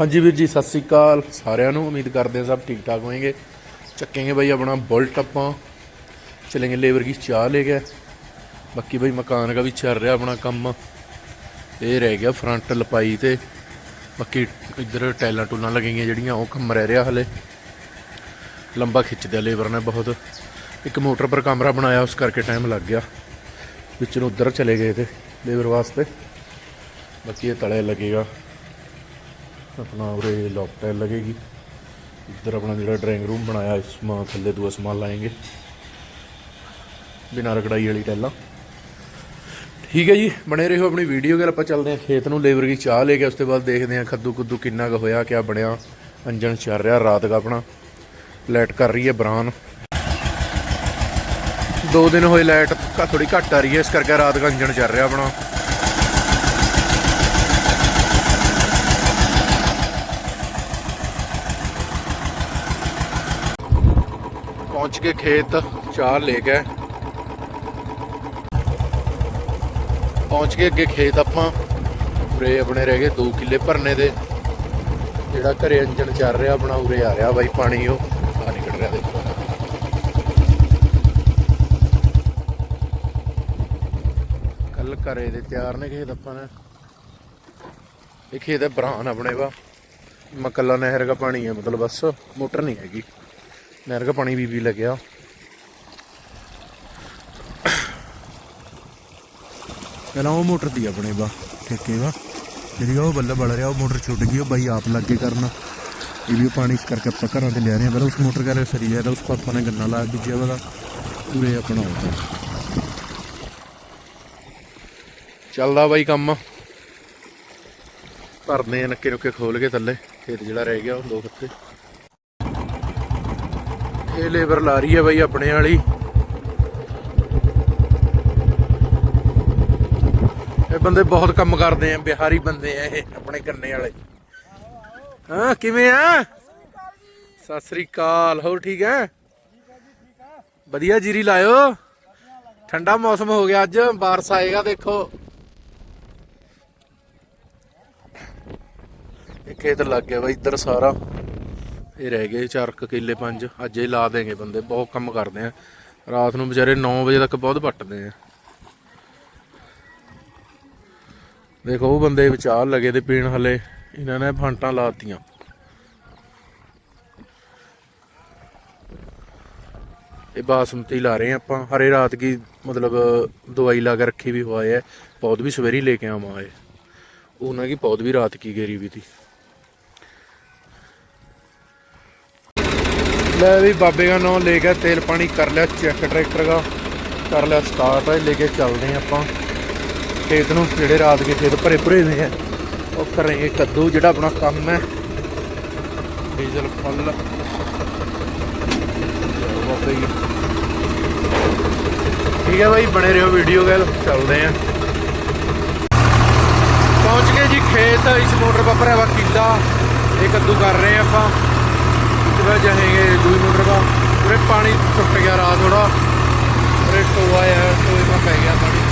ਹਾਂਜੀ ਵੀਰ ਜੀ, ਸਤਿ ਸ੍ਰੀ ਅਕਾਲ। ਸਾਰਿਆਂ ਨੂੰ ਉਮੀਦ ਕਰਦੇ ਹਾਂ ਸਭ ਠੀਕ ਠਾਕ ਹੋਣਗੇ। ਚੱਕेंगे ਬਈ ਆਪਣਾ ਬੁਲਟ ਆਪਾਂ। ਚਲेंगे ਲੇਬਰ ਕੀ ਚਾਹ ਲੈ ਗਿਆ ਬਾਕੀ ਬਈ ਮਕਾਨ ਦਾ ਵੀ ਚੱਲ ਰਿਹਾ ਆਪਣਾ ਕੰਮ। ਇਹ ਰਹਿ ਗਿਆ ਫਰੰਟ ਲਪਾਈ ਤੇ। ਬਾਕੀ ਇੱਧਰ ਟੈਲਾਂ ਟੂਲਾਂ ਲੱਗੀਆਂ ਜਿਹੜੀਆਂ, ਉਹ ਕੰਮ ਰਹਿ ਰਿਹਾ ਹਲੇ। ਲੰਬਾ ਖਿੱਚਦੇ ਲੇਬਰ ਨੇ ਬਹੁਤ। ਇੱਕ ਮੋਟਰ ਪਰ ਕਮਰਾ ਬਣਾਇਆ, ਉਸ ਕਰਕੇ ਟਾਈਮ ਲੱਗ ਗਿਆ। ਵਿੱਚ ਨੂੰ ਉਧਰ ਚਲੇ ਗਏ ਤੇ ਲੇਬਰ ਵਾਸਤੇ। ਬਾਕੀ ਇਹ ਤਲੇ ਲੱਗੇਗਾ। ਆਪਣਾ ਉਰੇ ਲੋਕ ਟੈਲ ਲੱਗੇਗੀ। ਇੱਧਰ ਆਪਣਾ ਜਿਹੜਾ ਡਰਾਇੰਗ ਰੂਮ ਬਣਾਇਆ, ਇਸ ਮਾ ਥੱਲੇ ਦੂਆ ਸਮਾਨ ਲਾਏਗੇ। ਬਿਨਾਂ ਰਗੜਾਈ ਵਾਲੀ ਟੈਲਾਂ ਠੀਕ ਹੈ ਜੀ, ਬਣੇ ਰਹੋ ਆਪਣੀ ਵੀਡੀਓ ਗੱਲ। ਆਪਾਂ ਚੱਲਦੇ ਹਾਂ ਖੇਤ ਨੂੰ। ਲੇਬਰ ਦੀ ਚਾਹ ਲੈ ਕੇ ਉਸ ਤੋਂ ਬਾਅਦ ਦੇਖਦੇ ਹਾਂ ਖੱਦੂ ਕੁੱਦੂ ਕਿੰਨਾ ਕੁ ਹੋਇਆ, ਕਿਆ ਬਣਿਆ। ਅੰਜਨ ਚੱਲ ਰਿਹਾ ਰਾਤ ਦਾ ਆਪਣਾ। ਲਾਈਟ ਕਰ ਰਹੀ ਹੈ ਬਰਾਨ। ਦੋ ਦਿਨ ਹੋਏ ਲਾਈਟ ਥੋੜੀ ਘੱਟ ਆ ਰਹੀ ਹੈ, ਇਸ ਕਰਕੇ ਰਾਤ ਦਾ ਅੰਜਨ ਚੱਲ ਰਿਹਾ ਆਪਣਾ। ਕੇ ਖੇਤ ਚਾਰ ਲੈ ਗਏ। ਪਹੁੰਚ ਕੇ ਅੱਗੇ ਖੇਤ ਆਪਾਂ। ਉਰੇ ਆਪਣੇ ਰਹਿ ਗਏ 2 ਕਿੱਲੇ ਭਰਨੇ ਦੇ। ਜਿਹੜਾ ਘਰੇ ਇੰਜਣ ਚੱਲ ਰਿਹਾ ਆਪਣਾ, ਉਰੇ ਆ ਰਿਹਾ ਬਾਈ ਪਾਣੀ ਉਹ। ਆ ਨਿਕਲ ਰਿਹਾ ਦੇਖੋ। ਕੱਲ ਘਰੇ ਦੇ ਤਿਆਰ ਨੇ ਖੇਤ ਆਪਾਂ ਨੇ। ਇਹ ਖੇਤ ਹੈ ਬਰਾਨ ਆਪਣੇ ਵਾ। ਮਕੱਲਾ ਨਹਿਰ ਦਾ ਪਾਣੀ ਹੈ, ਮਤਲਬ ਬਸ ਮੋਟਰ ਨਹੀਂ ਹੈਗੀ। ਨਹਿਰ ਦਾ ਪਾਣੀ ਵੀ ਵੀ ਲੱਗਿਆ। ਪਹਿਲਾਂ ਉਹ ਮੋਟਰ ਦੀ ਆਪਣੇ ਵਾ ਠੇਕੇ ਵਾ ਜਿਹੜੀ ਉਹ ਬੱਲੇ ਬਲ ਰਿਹਾ ਉਹ ਮੋਟਰ ਛੁੱਟ ਗਈ ਉਹ ਬਾਈ ਆਪ ਲੱਗੇ ਕਰਨ। ਇਹ ਵੀ ਪਾਣੀ ਇਸ ਕਰਕੇ ਆਪਾਂ ਘਰਾਂ ਤੇ ਲੈ ਰਹੇ ਹਾਂ। ਪਹਿਲਾਂ ਉਸ ਮੋਟਰ ਕਰੇ ਸਰੀ ਜਾਂਦਾ ਉਸ ਪਾਪਾ ਨੇ ਗੰਨਾ ਲਾ ਦਿੱਜਿਆ ਵਾਲਾ ਪੂਰੇ ਆਪਣਾ ਹੁੰਦਾ ਚੱਲਦਾ ਬਾਈ ਕੰਮ। ਭਰਨੇ ਨੱਕੇ ਨੁੱਕੇ ਖੋਲ ਕੇ ਥੱਲੇ ਖੇਤ ਜਿਹੜਾ ਰਹਿ ਗਿਆ ਉਹ ਦੋ ਖੱਤੇ ਇਹ ਲੇਬਰ ਲਾ ਰਹੀ ਹੈ ਬਾਈ ਆਪਣੇ ਵਾਲੀ। ਇਹ ਬੰਦੇ ਬਹੁਤ ਕੰਮ ਕਰਦੇ ਆ, ਬਿਹਾਰੀ ਬੰਦੇ ਆ ਇਹ, ਆਪਣੇ ਕੰਨੇ ਵਾਲੇ। ਹਾਂ, ਕਿਵੇਂ ਆ? ਸਤਿ ਸ੍ਰੀ ਅਕਾਲ, ਹੋਰ ਠੀਕ ਹੈ? ਵਧੀਆ ਜੀਰੀ ਲਾਇਓ? ਠੰਡਾ ਮੌਸਮ ਹੋ ਗਿਆ ਅੱਜ, ਬਾਰਿਸ਼ ਆਏਗਾ ਦੇਖੋ। ਇਹ ਖੇਤ ਲੱਗ ਗਿਆ ਬਾਈ, ਇੱਧਰ ਸਾਰਾ। ਇਹ ਰਹਿ ਗਏ ਚਾਰ ਕੁ ਕਿੱਲੇ ਪੰਜ। ਅੱਜ ਹੀ ਲਾ ਦੇਂਗੇ ਬੰਦੇ, ਬਹੁਤ ਕੰਮ ਕਰਦੇ ਆ। ਰਾਤ ਨੂੰ ਵਿਚਾਰੇ 9 ਵਜੇ ਤੱਕ ਬਹੁਤ ਵੱਟਦੇ ਆ। ਦੇਖੋ, ਉਹ ਬੰਦੇ ਵਿਚਾਰ ਲਗੇ ਤੇ ਪੀਣ ਹਲੇ। ਇਹਨਾਂ ਨੇ ਫਾਂਟਾਂ ਲਾਤੀਆਂ। ਇਹ ਬਾਸਮਤੀ ਲਾ ਰਹੇ ਆ ਆਪਾਂ। ਹਰੇ ਰਾਤ ਕੀ ਮਤਲਬ ਦਵਾਈ ਲਾ ਕੇ ਰੱਖੀ ਵੀ ਹੋਇਆ ਹੈ। ਪੌਦ ਵੀ ਸਵੇਰੀ ਲੈ ਕੇ ਆਵਾਂ ਆਏ ਉਹਨਾਂ ਕੀ ਪੌਦ ਵੀ ਰਾਤ ਕੀ ਗੇਰੀ ਵੀ ਥੀ ਲੈ ਵੀ ਬਾਬੇ ਦਾ ਨਾਮ ਲੈ ਕੇ ਤੇਲ ਪਾਣੀ ਕਰ ਲਿਆ ਚੈੱਕ ਟਰੈਕਟਰ ਦਾ, ਕਰ ਲਿਆ ਸਟਾਰਟ ਹੈ ਲੈ ਕੇ ਚੱਲਦੇ ਹਾਂ ਆਪਾਂ। ਖੇਤ ਨੂੰ ਜਿਹੜੇ ਰਾਤ ਕੇ ਖੇਤ ਭਰੇ ਭਰੇ ਨੇ ਆ, ਉਹ ਕਰਾਂਗੇ ਕੱਦੂ, ਜਿਹੜਾ ਆਪਣਾ ਕੰਮ ਹੈ। ਡੀਜ਼ਲ ਫੁੱਲ ਬਾਬੇ ਜੀ। ਠੀਕ ਹੈ ਬਾਈ, ਬਣੇ ਰਹੋ ਵੀਡੀਓ ਗੱਲ ਚੱਲਦੇ ਆ ਪਹੁੰਚ ਗਏ ਜੀ ਖੇਤ, ਇਸ ਮੋਟਰ ਪਰ ਭਰਿਆ ਵਾ ਕਿੱਲਾ। ਇਹ ਕੱਦੂ ਕਰ ਰਹੇ ਆ ਆਪਾਂ। ਇੱਕ ਵਾਰ ਜਾਏਗੇ ਦੂਈ ਮੋਟਰ ਦਾ ਪੂਰੇ ਪਾਣੀ ਟੁੱਟ ਗਿਆ ਰਾਤ ਥੋੜਾ ਪੂਰੇ ਟੋਆ ਆ ਟੋਏ ਮਾ ਪੈ ਗਿਆ ਪਾਣੀ।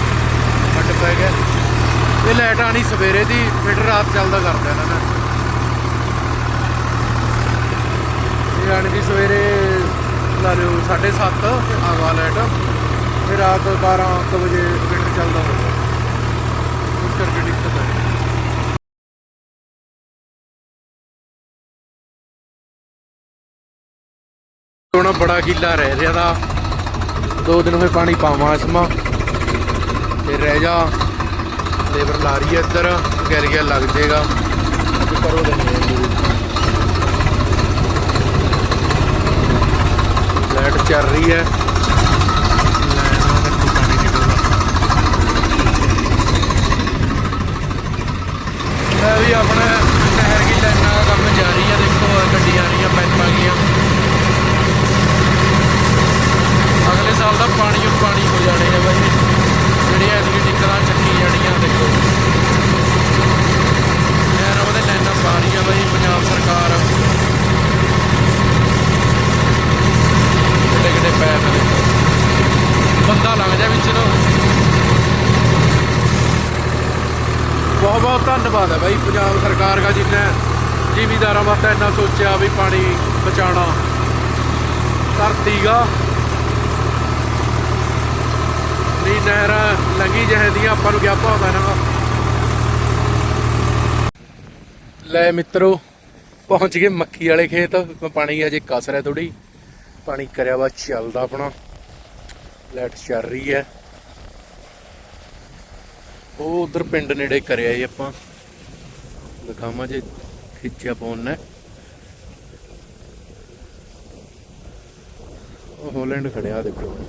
ਫੱਟ ਪੈ ਗਿਆ। ਇਹ ਲਾਈਟ ਆਣੀ ਸਵੇਰੇ ਦੀ, ਫਿਰ ਰਾਤ ਚੱਲਦਾ ਕਰਦਾ ਇਹਨਾਂ ਨੇ ਇਹ ਆਣੀ ਦੀ ਸਵੇਰੇ ਲਾ ਲਿਓ 7:30 ਆਵਾ ਲਾਈਟ ਫਿਰ ਰਾਤ 12 1 ਵਜੇ ਫਿਰ ਚੱਲਦਾ ਹੁੰਦਾ ਉਸ ਕਰਕੇ ਦਿੱਕਤ ਹੈ ਹੁਣ ਬੜਾ ਗਿੱਲਾ ਰਹਿ ਰਿਹਾ ਦਾ। ਦੋ ਦਿਨ ਹੋਏ ਪਾਣੀ ਪਾਵਾਂ ਇਸਮਾ ਤੇ ਰਹਿ ਜਾ। ਲੇਬਰ ਲਾ ਰਹੀ ਹੈ ਇੱਧਰ। ਕਹਿ ਲੱਗ ਜਾਏਗਾ ਅੱਜ ਕਰੋ ਲਾਈਟ ਚੱਲ ਰਹੀ ਹੈ ਲਾਈਟ ਨਾਲ ਦੇਖੋ ਪਾਣੀ ਨਿਕਲਦਾ ਇਹ ਵੀ ਆਪਣਾ ਨਹਿਰ ਦੀ ਲਾਈਨਾਂ ਦਾ ਕੰਮ ਜਾਰੀ ਹੈ ਦੇਖੋ ਗੱਡੀਆਂ ਆ ਰਹੀਆਂ ਪਾਈਪਾਂ ਗਈਆਂ ਅਗਲੇ ਸਾਲ ਦਾ ਪਾਣੀ ਓ ਪਾਣੀ ਹੋ ਜਾਣੇ ਨੇ ਬਾਈ ਜਿਹੜੀਆਂ ਐਤਕੀ ਟਿੱਕਰਾਂ ਚੱਕੀ ਜਾਣੀਆਂ ਦੇਖੋ ਯਾਰ ਉਹਦੇ ਲਾਈਨਾਂ ਪਾ ਰਹੀ ਆ ਬਾਈ ਪੰਜਾਬ ਸਰਕਾਰ ਕਿੱਡੇ ਕਿੱਡੇ ਪੈਪ ਨੇ ਬੰਦਾ ਲੰਘ ਜਾ ਵਿੱਚ ਨੂੰ ਬਹੁਤ ਹੈ ਬਾਈ। ਪੰਜਾਬ ਸਰਕਾਰ ਦਾ ਜਿੰਨਾ ਜ਼ਿਮੀਦਾਰਾਂ ਵਾਸਤੇ ਇੰਨਾ ਸੋਚਿਆ ਵੀ ਪਾਣੀ ਬਚਾਉਣਾ। ਧਰਤੀਗਾ ਨਹੀਂ ਨਹਿਰ ਲੰਗੀ ਜਹਦੀਆਂ ਆਪਾਂ ਨੂੰ ਕਿਆ ਭਾਉਂਦਾ ਇਹਨਾਂ ਲੈ ਮਿੱਤਰੋ, ਪਹੁੰਚ ਗਏ ਮੱਕੀ ਵਾਲੇ ਖੇਤ। ਪਾਣੀ ਅਜੇ ਕਸ ਰਿਹਾ ਥੋੜੀ ਪਾਣੀ ਕਰਿਆ ਵਾ, ਚੱਲਦਾ ਆਪਣਾ। ਲੈਟ ਚੱਲ ਰਹੀ ਹੈ। ਉਹ ਉਧਰ ਪਿੰਡ ਨੇੜੇ ਕਰਿਆ ਜੀ ਆਪਾਂ। ਦਿਖਾਵਾਂ ਜੇ ਖਿੱਚਿਆ ਪਾਉਣ ਉਹ ਹੋਲੈਂਡ ਖੜਿਆ ਦੇਖੋ।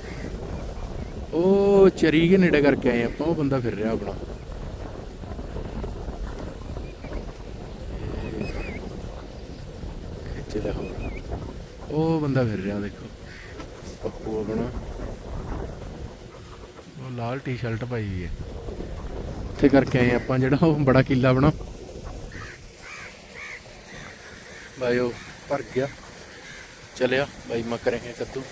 ਉਹ ਚਰੀ ਕੇ ਨੇੜੇ ਕਰਕੇ ਆਏ ਆਪਾਂ, ਉਹ ਬੰਦਾ ਫਿਰ ਰਿਹਾ ਆਪਣਾ। ਖਿੱਚ ਲੈ ਹੁਣ। ਉਹ ਬੰਦਾ ਫਿਰ ਰਿਹਾ, ਦੇਖੋ। ਪੱਪੂ ਆਪਣਾ। ਉਹ ਲਾਲ ਟੀ-ਸ਼ਰਟ ਪਾਈ ਹੈ। ਉੱਥੇ ਕਰਕੇ ਆਏ ਆਪਾਂ, ਜਿਹੜਾ ਉਹ ਬੜਾ ਕਿੱਲਾ ਬਣਾ ਭਾਈ ਉਹ ਭਰ ਗਿਆ। ਚਲਿਆ। ਭਾਈ ਮੈਂ ਕਰਾਂਗੇ ਕੱਦੂ।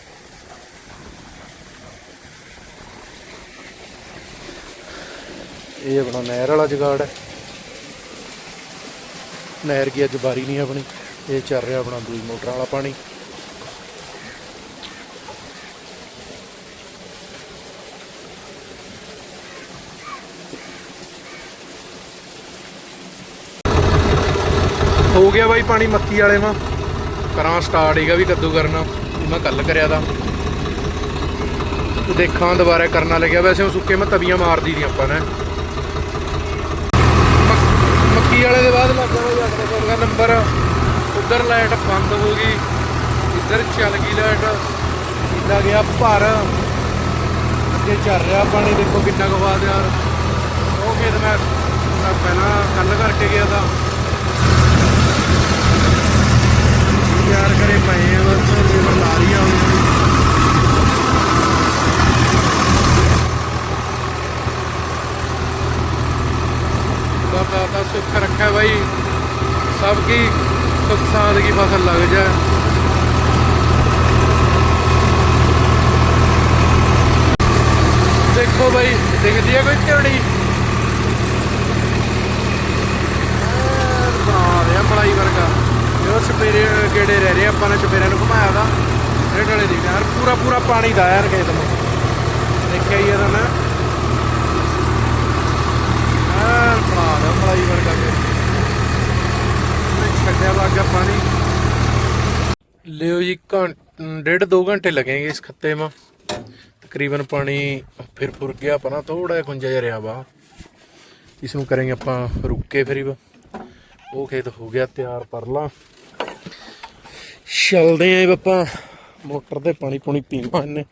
ਇਹ ਆਪਣਾ ਨਹਿਰ ਵਾਲਾ ਜਗਾੜ ਹੈ। ਨਹਿਰ ਕੀ ਅੱਜ ਬਾਰੀ ਨਹੀਂ ਆਪਣੀ। ਇਹ ਚੱਲ ਰਿਹਾ ਆਪਣਾ ਦੂਈ ਮੋਟਰ ਵਾਲਾ ਪਾਣੀ। ਹੋ ਗਿਆ ਬਾਈ ਪਾਣੀ ਮੱਕੀ ਵਾਲੇ ਮਾ ਕਰਾਂ ਸਟਾਰਟ ਹੈਗਾ ਵੀ ਕੱਦੂ ਕਰਨਾ। ਮੈਂ ਕੱਲ ਕਰਿਆ ਦਾ ਦੇਖਾਂ ਦੁਬਾਰਾ ਕਰਨਾ ਲੱਗਿਆ ਵੈਸੇ ਉਹ ਸੁੱਕੇ ਮੈਂ ਤਵੀਆਂ ਮਾਰਦੀ ਦੀ ਆਪਾਂ ਨੇ। ਮੱਕੀ ਵਾਲੇ ਦੇ ਬਾਅਦ ਲੱਗਾ ਬਾਈ ਆਪਣੇ ਨੰਬਰ ਉਧਰ ਲਾਈਟ ਬੰਦ ਹੋ ਗਈ। ਇੱਧਰ ਚੱਲ ਗਈ ਲਾਈਟ ਇੰਨਾ ਗਿਆ ਭਰ। ਅੱਗੇ ਚੱਲ ਰਿਹਾ ਪਾਣੀ। ਦੇਖੋ ਕਿੰਨਾ ਕੁ ਬਾਦ ਯਾਰ। ਉਹ ਖੇਤ ਮੈਂ ਮੈਂ ਪਹਿਲਾਂ ਕੱਲ ਕਰਕੇ ਗਿਆ ਤਾਂ। ਯਾਰ ਕਰੇ ਪਏ ਆ ਬਸ ਲੇਬਰ ਲਾ ਰਹੀ ਆ ਹੁਣ। ਬਾਬਾ ਦਾ ਸੁੱਖ ਰੱਖਿਆ ਭਾਈ ਸਭ ਕੀ ਸੁਖ ਸਾਂਦ ਕੀ ਫਸਲ ਲੱਗ ਜਾਏ ਦੇਖੋ ਭਾਈ ਦਿਖਦੀ ਹੈ ਕੋਈ ਝੜੀ ਬਣਾ ਰਿਹਾ ਮਲਾਈ ਵਰਗਾ। ਜੋ ਸਪੇਰੇ ਗੇੜੇ ਰਹਿ ਰਹੇ ਆਪਾਂ ਨੇ ਸਪੇਰਿਆਂ ਨੂੰ ਘੁਮਾਇਆ ਦਾ ਇਹ ਡਲੇ ਦੀ ਯਾਰ ਪੂਰਾ ਪੂਰਾ ਪਾਣੀ ਦਾ ਯਾਰ ਖੇਤ ਨੂੰ। ਦੇਖਿਆ ਹੀ ਇਹਦਾ ਨਾ। ਆ ਬਣਾ ਮਲਾਈ ਵਰਗਾ ਕੇ ਛੱਡਿਆ ਵਾ ਪਾਣੀ। ਲਿਓ ਜੀ, ਘੰਟ, ਡੇਢ ਦੋ ਘੰਟੇ ਲੱਗेंगे ਇਸ ਖੱਤੇ ਮਾ। ਤਕਰੀਬਨ ਪਾਣੀ ਫਿਰ ਫੁਰ ਗਿਆ ਪਨਾ ਥੋੜਾ ਜਿਹਾ ਖੁੰਝਾ ਜਿਹਾ ਰਿਹਾ ਵਾ। ਇਸ ਨੂੰ ਕਰਾਂਗੇ ਆਪਾਂ ਰੁੱਕ ਕੇ ਫਿਰ ਹੀ ਵਾ। ਉਹ ਖੇਤ ਹੋ ਗਿਆ ਤਿਆਰ ਪਰਲਾ। ਚਲਦੇ ਆਂ ਆਪਾਂ, ਮੋਟਰ ਤੇ ਪਾਣੀ ਪੂਣੀ ਪੀਵਾਂ ਇਹਨੇ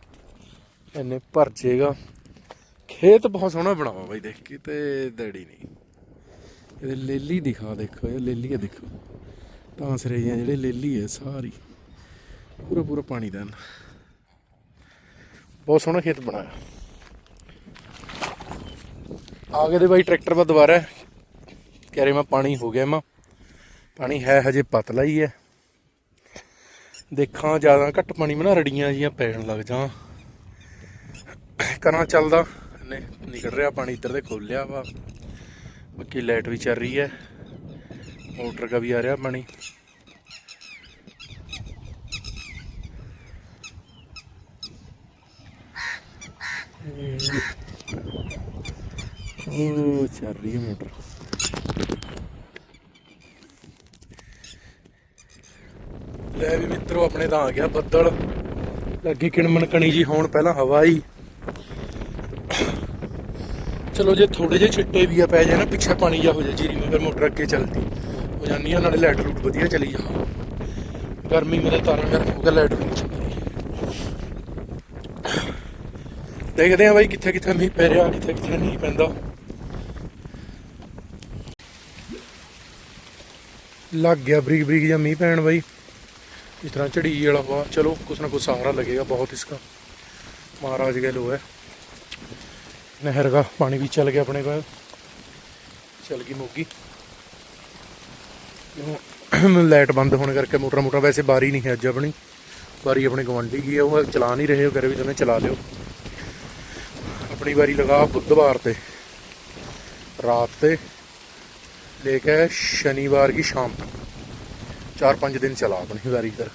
ਇਹਨੇ ਭਰ ਜੇਗਾ ਖੇਤ ਬਹੁਤ ਸੋਹਣਾ ਬਣਾਵਾ ਬਾਈ, ਦੇਖ ਕੇ ਤੇ ਦੜੀ ਨਹੀਂ। ਇਹਦੇ ਲੇਲੀ ਦਿਖਾ, ਦੇਖੋ, ਇਹ ਲੇਲੀ ਆ ਦੇਖੋ। ਟਾਂਸਰੇ ਜਿਹੇ ਜਿਹੜੇ ਲੇਲੀ ਹੈ ਸਾਰੀ। ਪੂਰਾ ਪੂਰਾ ਪਾਣੀ ਦਾ ਬਹੁਤ ਸੋਹਣਾ ਖੇਤ ਬਣਾਇਆ। ਆ ਗਏ ਦੇ ਬਾਈ, ਟਰੈਕਟਰ ਪਾ ਦੁਬਾਰਾ। ਕਹਿ ਰਹੇ ਮੈਂ ਪਾਣੀ ਹੋ ਗਿਆ ਮਾ। ਪਾਣੀ ਹੈ ਹਜੇ ਪਤਲਾ ਹੀ ਹੈ। ਦੇਖਾਂ ਜ਼ਿਆਦਾ ਘੱਟ ਪਾਣੀ ਮੈਂ ਨਾ ਰੜੀਆਂ ਜੀਆਂ ਪੈਣ ਲੱਗ ਜਾ ਕਰਾਂ ਚੱਲਦਾ। ਨੇ ਨਿਕਲ ਰਿਹਾ ਪਾਣੀ ਇੱਧਰ ਦੇ ਖੋਲਿਆ ਵਾ। ਬਾਕੀ ਲਾਈਟ ਵੀ ਚੱਲ ਰਹੀ ਹੈ। ਮੋਟਰ ਦਾ ਵੀ ਆ ਰਿਹਾ ਪਾਣੀ। ਉਹ ਚੱਲ ਰਹੀ ਹੈ ਮੋਟਰ। ਲੈ ਵੀ ਮਿੱਤਰੋ, ਆਪਣੇ ਤਾਂ ਆ ਗਿਆ ਬੱਦਲ। ਲੱਗੀ ਕਿਣਮਣ ਕਣੀ ਜੀ, ਹੋਣ ਪਹਿਲਾਂ ਹਵਾ ਹੀ। ਚਲੋ, ਜੇ ਥੋੜੇ ਜਿਹੇ ਛਿੱਟੇ ਵੀ ਆ ਪੈ ਜਾਏ ਨਾ, ਪਿੱਛੇ ਪਾਣੀ ਜਾ ਹੋ ਜਾਏ, ਜੀਰੀ ਮਗਰ ਮੋਟਰ ਅੱਗੇ ਚੱਲਦੀ। ਹੋ ਜਾਂਦੀ ਆ, ਨਾਲੇ ਲਾਈਟ ਰੂਟ ਵਧੀਆ ਚਲੀ ਜਾ ਗਰਮੀ ਮੇਰੇ ਤਾਰਾਂ ਗਰਮ ਹੋ ਗਿਆ ਲਾਈਟ ਰੂਟ ਚੱਲਦੀ ਦੇਖਦੇ ਆ ਬਾਈ ਕਿੱਥੇ ਕਿੱਥੇ ਮੀਂਹ ਪੈ ਰਿਹਾ ਕਿੱਥੇ ਕਿੱਥੇ ਨਹੀਂ ਪੈਂਦਾ। ਲੱਗ ਗਿਆ ਬਰੀਕ ਬਰੀਕ ਜਿਹਾ ਮੀਂਹ ਪੈਣ ਬਾਈ। ਇਸ ਤਰ੍ਹਾਂ ਝੜੀ ਵਾਲਾ ਵਾ ਚਲੋ ਕੁਛ ਨਾ ਕੁਛ ਸਹਾਰਾ लगेगा बहुत इसका महाराज के लो है नहर का पानी भी चल गया अपने को चल गई मोगी ਲਾਈਟ ਬੰਦ ਹੋਣ ਕਰਕੇ ਮੋਟਰ ਮੋਟਰ ਵੈਸੇ ਬਾਰੀ ਨਹੀਂ ਹੈ ਅੱਜ ਆਪਣੀ ਬਾਰੀ ਆਪਣੇ ਗਵੰਡੀ ਗਈ ਹੈ ਉਹ ਚਲਾ ਨਹੀਂ ਰਹੇ ਉਹ ਕਰੇ ਵੀ ਤੁਸੀਂ ਚਲਾ ਲਿਓ ਆਪਣੀ ਵਾਰੀ ਲਗਾ ਬੁੱਧਵਾਰ ਤੇ ਰਾਤ ਤੇ ਲੈ ਕੇ शनिवार की शाम तक 4-5 ਦਿਨ ਚਲਾ ਆਪਣੀ ਵਾਰੀ ਕਰ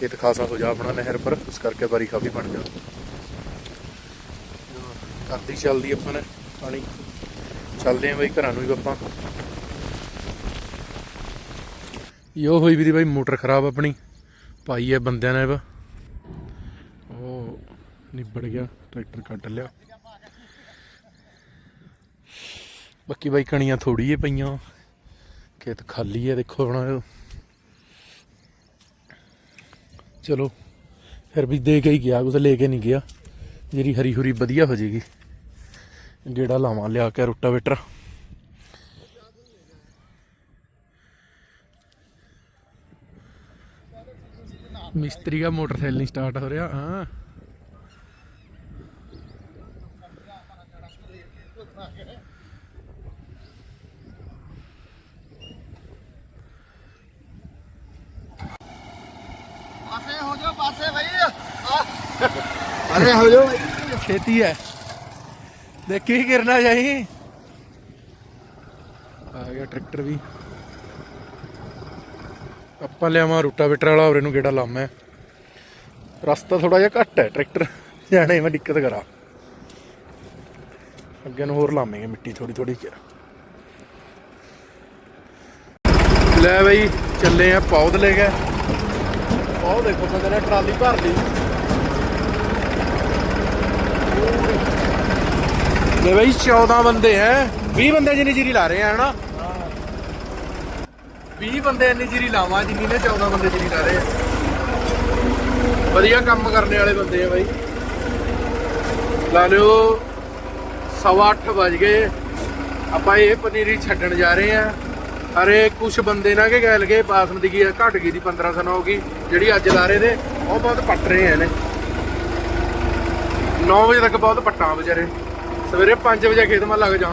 ਖੇਤ ਖਾਸਾ ਹੋ ਜਾ ਆਪਣਾ ਨਹਿਰ ਪਰ ਇਸ ਕਰਕੇ ਵਾਰੀ ਕਾਫੀ ਬਣ ਜਾ ਕਰਦੀ ਚੱਲਦੀ ਆਪਾਂ ਨੇ ਪਾਣੀ। ਚੱਲਦੇ ਆਂ ਬਈ ਘਰਾਂ ਨੂੰ ਵੀ ਆਪਾਂ। ਯੋ ਹੋਈ ਵੀ ਦੀ ਬਾਈ, ਮੋਟਰ ਖਰਾਬ ਆਪਣੀ। ਪਾਈ ਹੈ ਬੰਦਿਆਂ ਨੇ ਵਾ ਉਹ ਨਿਬੜ ਗਿਆ, ਟਰੈਕਟਰ ਕੱਢ ਲਿਆ। ਬਾਕੀ ਬਾਈ ਕਣੀਆਂ ਥੋੜੀ ਜਿਹੀ ਪਈਆਂ। ਖੇਤ ਖਾਲੀ ਹੈ, ਦੇਖੋ ਆਪਣਾ ਚਲੋ, ਫਿਰ ਵੀ ਦੇ ਕੇ ਹੀ ਗਿਆ ਕੁਝ ਲੈ ਕੇ ਨਹੀਂ ਗਿਆ। ਜਿਹੜੀ ਹਰੀ ਹੁਰੀ ਵਧੀਆ ਹੋ ਜੇਗੀ ਗੇੜਾ ਲਾਵਾਂ, ਲਿਆ ਕੇ ਰੋਟਾਵੇਟਰ। ਮਿਸਤਰੀ ਦਾ ਮੋਟਰਸਾਈਕਲ ਨਹੀਂ ਸਟਾਰਟ ਹੋ ਰਿਹਾ, ਹਾਂ ਪਾਸੇ ਹੋ ਜਾਓ ਪਾਸੇ ਭਾਈ ਅਰੇ ਹੋ ਜਾਓ ਭਾਈ ਛੇਤੀ ਹੈ? ਦੇਖੀ ਗਿਰਨਾ ਜਾਈ? ਆ ਗਿਆ ਟਰੈਕਟਰ ਵੀ। ਆਪਾਂ ਲਿਆਵਾਂ ਰੂਟਾਵੇਟਰ ਵਾਲਾ ਹੋਰ ਇਹਨੂੰ ਗੇੜਾ ਲਾਵਾਂ ਰਸਤਾ ਥੋੜਾ ਜਿਹਾ ਘੱਟ ਹੈ ਟਰੈਕਟਰ, ਜਾਣੇ ਮੈਂ ਦਿੱਕਤ ਕਰਾਂ। ਅੱਗੇ ਨੂੰ ਹੋਰ ਲਾਵਾਂਗੇ ਮਿੱਟੀ ਥੋੜੀ ਥੋੜੀ ਚਿਰ ਲੈ ਬਈ, ਚੱਲੇ ਆ ਪੌਦ ਲੈ ਗਏ ਉਹ ਦੇਖੋ, ਬੰਦੇ ਨੇ ਟਰਾਲੀ ਭਰ ਲਈ। ਲੈ ਬਈ 14 ਬੰਦੇ ਹੈ। 20 ਬੰਦੇ ਜਿੰਨੀ ਜੀਰੀ ਲਾ ਰਹੇ ਆ, ਹਨਾ? 20 ਬੰਦੇ ਇੰਨੀ ਜੀਰੀ ਲਾਵਾਂ, ਜਿੰਨੀ ਨੇ 14 ਬੰਦੇ ਜੀਰੀ ਲਾ ਰਹੇ ਆ। ਵਧੀਆ ਕੰਮ ਕਰਨੇ ਵਾਲੇ ਬੰਦੇ ਆ ਬਾਈ। ਲਾ ਲਿਓ, ਸਵਾ ਅੱਠ ਵੱਜ ਗਏ। ਆਪਾਂ ਇਹ ਪਨੀਰੀ ਛੱਡਣ ਜਾ ਰਹੇ ਆ। ਅਰੇ, ਕੁਛ ਬੰਦੇ ਨਾ ਕਿ ਕਹਿ ਗਏ ਬਾਸਮਤੀ ਕੀ ਘਟ ਗਈ ਦੀ 1500 ਹੋ ਗਈ। ਜਿਹੜੀ ਅੱਜ ਲਾ ਰਹੇ ਨੇ, ਉਹ ਬਹੁਤ ਪੱਟ ਰਹੇ ਆ ਨੇ 9 ਵਜੇ ਤੱਕ ਬਹੁਤ ਪੱਟਾਂ ਵਿਚਾਰੇ। ਸਵੇਰੇ 5 ਵਜੇ ਖੇਤ ਮਾ ਲੱਗ ਜਾ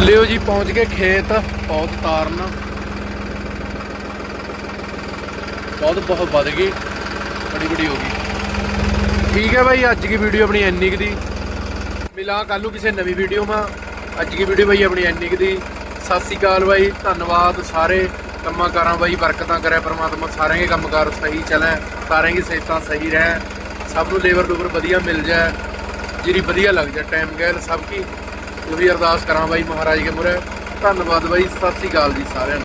ਲਿਓ ਜੀ, ਪਹੁੰਚ ਗਏ ਖੇਤ, ਬਹੁਤ ਤਾਰਨ। ਬਹੁਤ ਬਹੁਤ ਵੱਧ ਗਈ, ਬੜੀ ਬੜੀ ਹੋ ਗਈ। ਠੀਕ ਹੈ ਭਾਈ ਅੱਜ ਦੀ ਵੀਡੀਓ ਆਪਣੀ ਇੰਨੀ ਕੁ ਦੀ? ਮਿਲਾਂ ਕੱਲ ਨੂੰ ਕਿਸੇ ਨਵੀਂ ਵੀਡੀਓ ਮਾ। ਅੱਜ ਦੀ ਵੀਡੀਓ ਭਾਈ ਆਪਣੀ ਇੰਨੀ ਕੁ ਦੀ? ਸਤਿ ਸ੍ਰੀ ਅਕਾਲ ਭਾਈ ਧੰਨਵਾਦ ਸਾਰੇ ਕੰਮਾਂ ਕਾਰਾਂ ਭਾਈ ਬਰਕਤਾਂ ਕਰੇ ਪਰਮਾਤਮਾ, ਸਾਰਿਆਂ ਦੇ ਕੰਮਕਾਰ ਸਹੀ ਚੱਲੇ ਸਾਰਿਆਂ ਦੀ ਸਿਹਤਾਂ ਸਹੀ ਰਹਿ ਸਭ ਨੂੰ ਲੇਬਰ ਲੂਬਰ ਵਧੀਆ ਮਿਲ ਜਾਏ, ਜਿਹੜੀ ਵਧੀਆ ਲੱਗ ਜਾਏ ਟਾਈਮ ਗੈਲ ਸਭ ਕੀ, ਉਹੀ ਅਰਦਾਸ ਕਰਾਂ ਬਾਈ ਮਹਾਰਾਜ ਕੇ ਮੁਰੇ ਧੰਨਵਾਦ ਬਾਈ, ਸਤਿ ਸ੍ਰੀ ਅਕਾਲ ਜੀ ਸਾਰਿਆਂ ਨੂੰ।